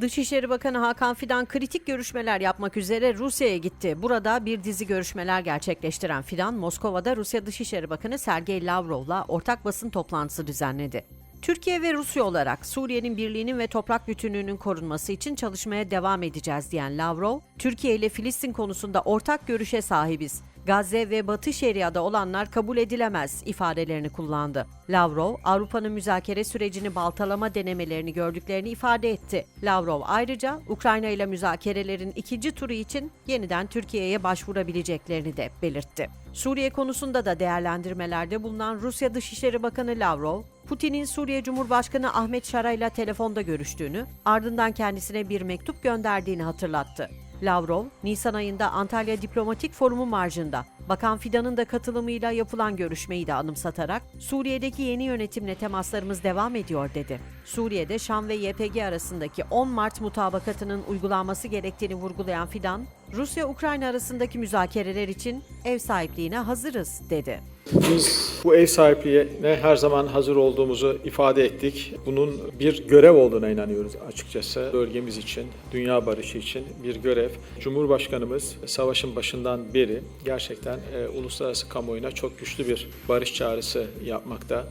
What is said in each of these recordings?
Dışişleri Bakanı Hakan Fidan kritik görüşmeler yapmak üzere Rusya'ya gitti. Burada bir dizi görüşmeler gerçekleştiren Fidan, Moskova'da Rusya Dışişleri Bakanı Sergey Lavrov'la ortak basın toplantısı düzenledi. Türkiye ve Rusya olarak Suriye'nin birliğinin ve toprak bütünlüğünün korunması için çalışmaya devam edeceğiz diyen Lavrov, Türkiye ile Filistin konusunda ortak görüşe sahibiz. Gazze ve Batı Şeria'da olanlar kabul edilemez ifadelerini kullandı. Lavrov, Avrupa'nın müzakere sürecini baltalama denemelerini gördüklerini ifade etti. Lavrov ayrıca Ukrayna ile müzakerelerin ikinci turu için yeniden Türkiye'ye başvurabileceklerini de belirtti. Suriye konusunda da değerlendirmelerde bulunan Rusya Dışişleri Bakanı Lavrov, Putin'in Suriye Cumhurbaşkanı Ahmet Şara ile telefonda görüştüğünü, ardından kendisine bir mektup gönderdiğini hatırlattı. Lavrov, Nisan ayında Antalya Diplomatik Forumu marjında Bakan Fidan'ın da katılımıyla yapılan görüşmeyi de anımsatarak Suriye'deki yeni yönetimle temaslarımız devam ediyor dedi. Suriye'de Şam ve YPG arasındaki 10 Mart mutabakatının uygulanması gerektiğini vurgulayan Fidan, Rusya-Ukrayna arasındaki müzakereler için ev sahipliğine hazırız dedi. Biz bu ev sahipliğine her zaman hazır olduğumuzu ifade ettik. Bunun bir görev olduğuna inanıyoruz açıkçası. Bölgemiz için, dünya barışı için bir görev. Cumhurbaşkanımız savaşın başından beri gerçekten e, uluslararası kamuoyuna çok güçlü bir barış çağrısı yapmakta.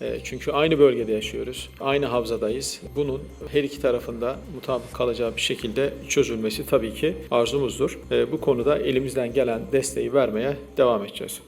E, Çünkü aynı bölgede yaşıyoruz, aynı havzadayız. Bunun her iki tarafında mutabık kalacağı bir şekilde çözülmesi tabii ki arzumuzdur. E, Bu konuda elimizden gelen desteği vermeye devam edeceğiz.